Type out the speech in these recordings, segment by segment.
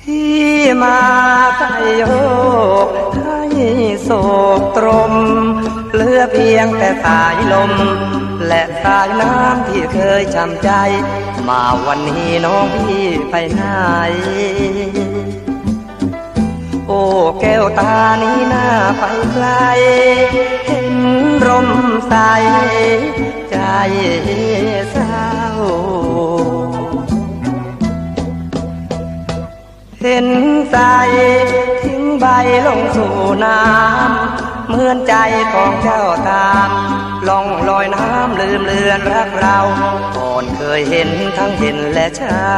พี่มาใจโยกไทยโศกตรม เหลือเพียงแต่สายลม และสายน้ำที่เคยจำใจ มาวันนี้น้องพี่ไปไหนโอ้แก้วตานี้หน้าไปไกลเห็น ใส ใจเศร้า เห็นใจทิ้งใบลงสู่น้ำ เหมือนใจของเจ้าตามล่องลอยน้ำลืมเลือนรักเราก่อนเคยเห็นทั้งเห็นและเช้า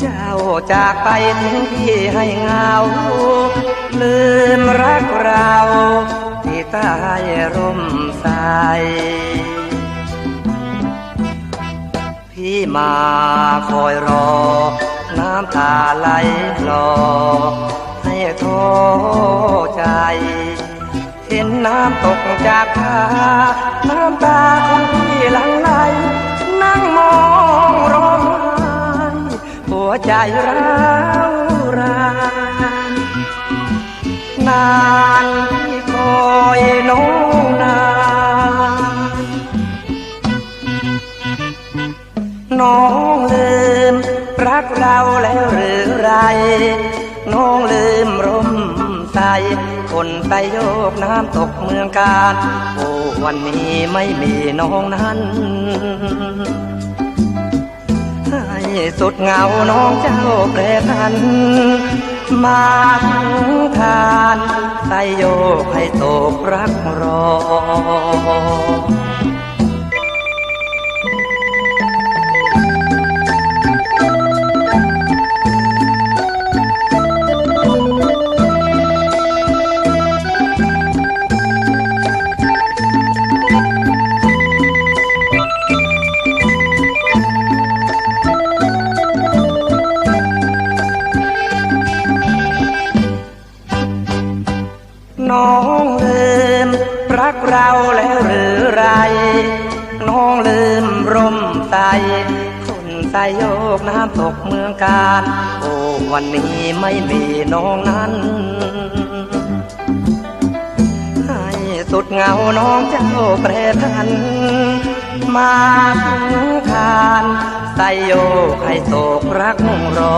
เจ้าจากไปทิ้งพี่ให้เหงา ลืมรักเรา ที่ใต้ร่มใสพี่มาคอยรอ น้ำตาไหลคลอให้โทใจ เห็นน้ำตกจากผาน้ำตาของพี่หลังไหลนั่งมองร้องไห้หัวใจร้าวรานนา น้องลืม รักเราแล้วหรือไร น้องลืมร่มใสคนไปโยกน้ำตกเมืองการ โอ้วันนี้ไม่มีน้องนั้นให้สุดเหงาน้องเจ้าแปรพัน มาทั้งทานใส่โยกให้ตกรักรอ น้องลืมรักเราแล้วหรือไร น้องลืมร่มใสคนใสโยกน้ำตกเมืองการ โอ้วันนี้ไม่มีน้องนั้นให้สุดเหงาน้องเจ้าแปรพัน มาถึงคานใสโยกให้โศกรักรอ